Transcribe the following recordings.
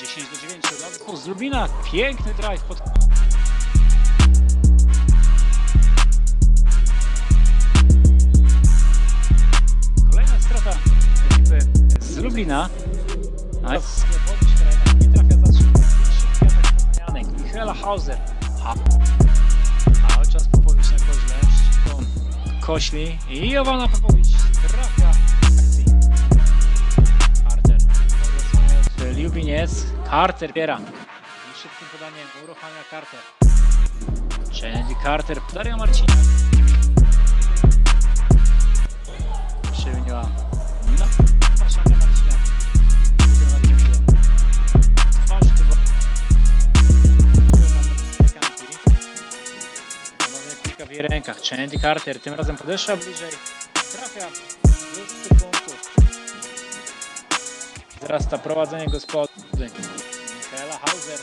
10 do 9 dla z Lublina. Piękny drive pod... Kolejna strata ekipy z Lublina. Szkrajna nie trafia za Poznanianek. Michaela Hauser. Ha. Cały czas Popowicz na koźle. Kośli. I Jowana Popowicz trafia Dobrze Lubiniec. Carter biera. I szybkim podaniem uruchamia Carter. Chandy Carter. Daria Marcina. Przyjęła. No. W jej rękach. Chandy Carter tym razem podeszła bliżej. Trafia. Już 100 punktów. Wzrasta prowadzenie gospodyń. Michaela Hauser.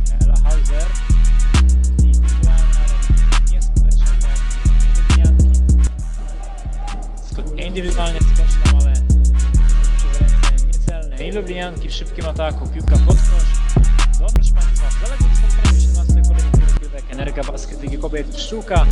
Michaela Hauser. Reakcja. Lublinianki. Indywidualnie skoczną, ale przez ręce niecelne. I Lublinianki w szybkim ataku. Piłka pod kosz. Dobrze, Państwa, zaległo spotkanie 17 kolejnych rozgrywek. Energia Basket Ligi Kobiet Pszczółka.